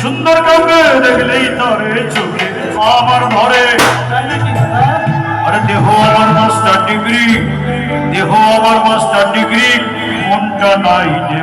সুন্দর কাউকে দেখলেই তারে চোখে আমার ধরে। আরে দেহ আমার মাস্টার ডিগ্রি দেহ আমার মাস্টার ডিগ্রি মনটা নাই যে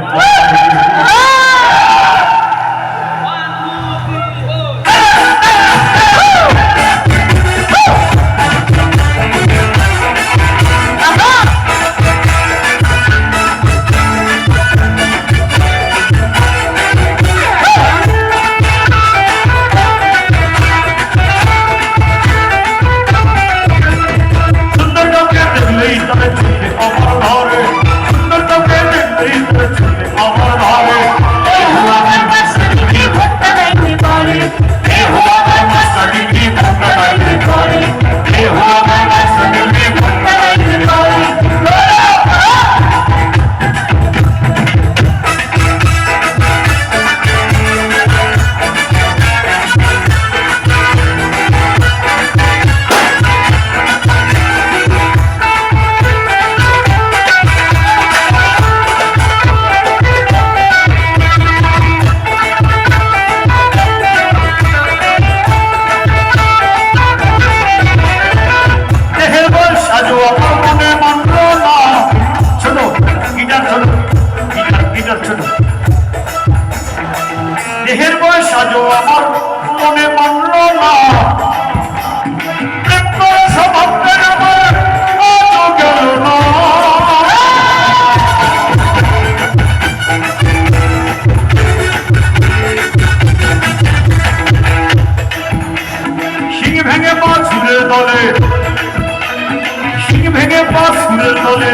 দেহের বয়স আজও আমার মনে মানল না। ভেঙে পা ছুলের দলে শিং ভেঙে পা সুরের দলে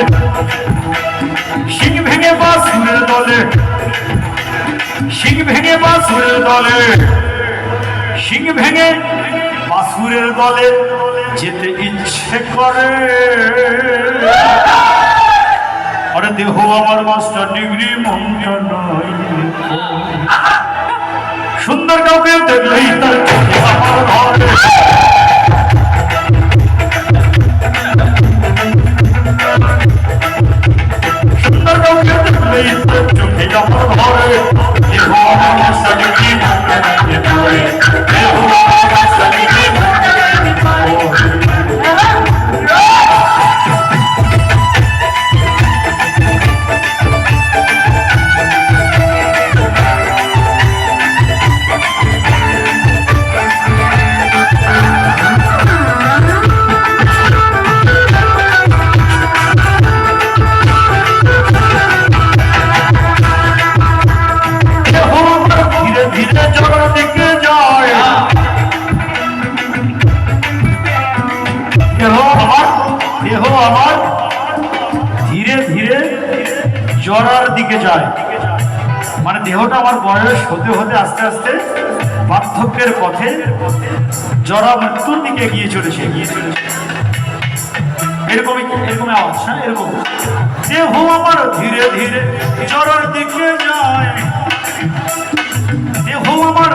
শিং ভেঙে পা সুরের দলে শিং ভেঙে পা সুরের দলে। সিং ভেঙে বাসুরের দলে যেতে ইচ্ছে করে। আরে দেহ আমার মাস্টার ডিগ্রি মনটা নয় সুন্দর কাউকে দেখলেই তার ধীরে ধীরে জড়ার দিকে যায়। মানে দেহটা আমার বয়স হতে হতে আস্তে আস্তে বার্ধক্যের পথে জড়া মৃত্যুর দিকে এগিয়ে চলেছে। এগিয়ে চলেছে এরকমই এরকম আওয়াজ হ্যাঁ? এরকম। দেহ আমার ধীরে ধীরে জড়ার দিকে যায়। দেহ আমার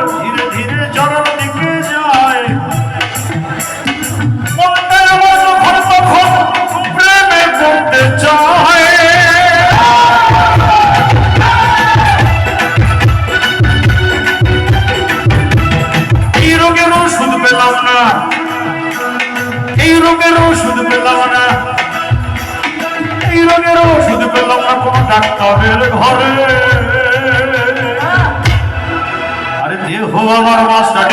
রোগের ওষুধ পেলাম না কোনো ডাক্তারের ঘরে। আরে দেহ আমার মাস্টার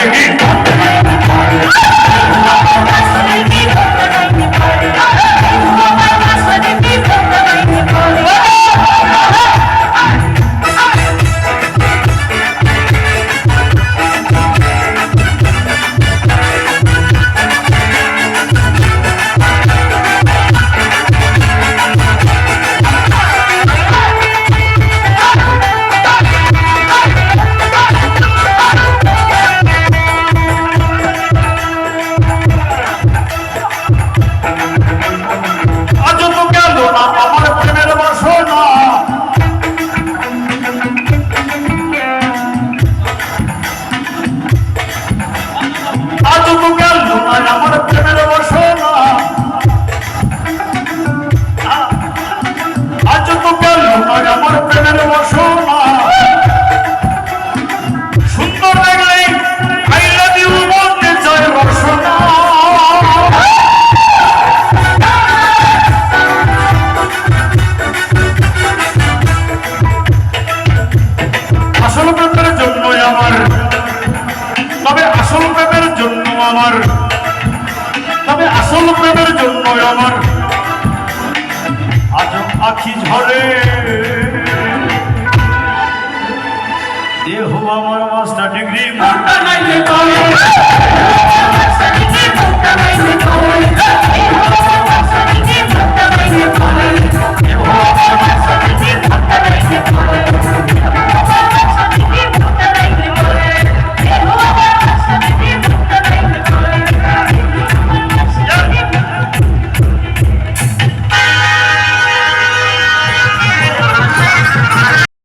আমার। আজ আখি ঝরে। দেহ আমার মাস্টার ডিগ্রি মনটা নাই